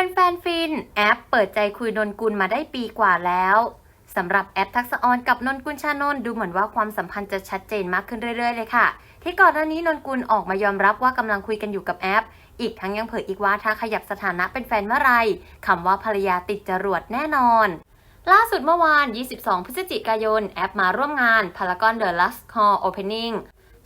แฟนๆฟิน แอปเปิดใจคุยนนกุลมาได้ปีกว่าแล้วสำหรับแอปทักษะออนกับนนกุลชานนดูเหมือนว่าความสัมพันธ์จะชัดเจนมากขึ้นเรื่อยๆเลยค่ะ ที่ก่อนหน้านี้นนกุลออกมายอมรับว่ากำลังคุยกันอยู่กับแอป อีกทั้งยังเผยอีกว่าถ้าขยับสถานะเป็นแฟนเมื่อไรคำว่าภรรยาติดจรวดแน่นอน ล่าสุดเมื่อวาน 22 พฤศจิกายน แอปมาร่วมงาน Paragon The Last Hall Opening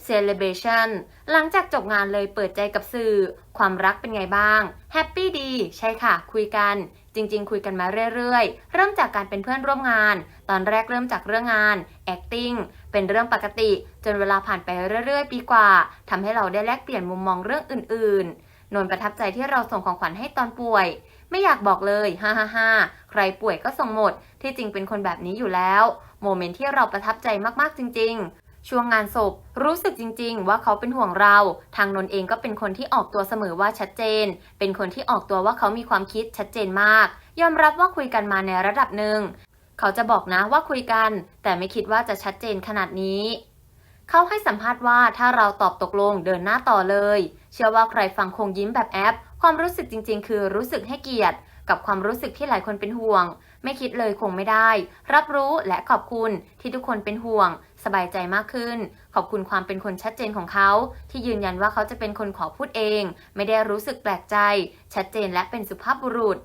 Celebration หลังจากจบงานเลยเปิดใจกับสื่อ ความรักเป็นไงบ้าง แฮปปี้ดี ใช่ค่ะ คุยกัน จริง ๆ คุยกันมาเรื่อยๆ เริ่มจากการเป็นเพื่อนร่วมงาน ตอนแรกเริ่มจากเรื่องงาน acting เป็นเรื่องปกติ จนเวลาผ่านไปเรื่อยๆ ปีกว่า ทำให้เราได้แลกเปลี่ยนมุมมองเรื่องอื่นๆ นนประทับใจที่เราส่งของขวัญให้ตอนป่วย ไม่อยากบอกเลยฮ่าฮ่าฮ่าใครป่วยก็ส่งหมด ที่จริงเป็นคนแบบนี้อยู่แล้ว โมเมนต์ที่เราประทับใจมากๆจริง ๆ ช่วงงานศพรู้สึกจริง ๆ ว่าเขาเป็นห่วงเรา ทางนนท์เองก็เป็นคนที่ออกตัวเสมอว่าชัดเจน เป็นคนที่ออกตัวว่าเขามีความคิดชัดเจนมาก ยอมรับว่าคุยกันมาในระดับหนึ่ง เขาจะบอกนะว่าคุยกัน แต่ไม่คิดว่าจะชัดเจนขนาดนี้ เขาให้สัมภาษณ์ว่าถ้าเราตอบตกลงเดินหน้าต่อเลย เชื่อว่าใครฟังคงยิ้มแบบแอป ความรู้สึกจริงๆ คือรู้สึกให้เกียรติ กับความรู้สึกที่หลายคนเป็นห่วง ไม่คิดเลยคงไม่ได้ รับรู้และขอบคุณที่ทุกคนเป็นห่วง สบายใจมากขึ้น ขอบคุณความเป็นคนชัดเจนของเขา ที่ยืนยันว่าเขาจะเป็นคนขอพูดเอง ไม่ได้รู้สึกแปลกใจ ชัดเจนและเป็นสุภาพบุรุษ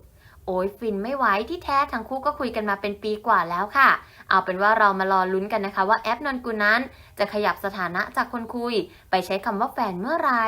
โอ้ยฟินไม่ไหวที่แท้ทั้งคู่ก็คุยกันมาเป็นปีกว่าแล้วค่ะ เอาเป็นว่าเรามารอลุ้นกันนะคะว่าแอปนนกุลนั้น จะขยับสถานะจากคนคุย ไปใช้คำว่าแฟนเมื่อไหร่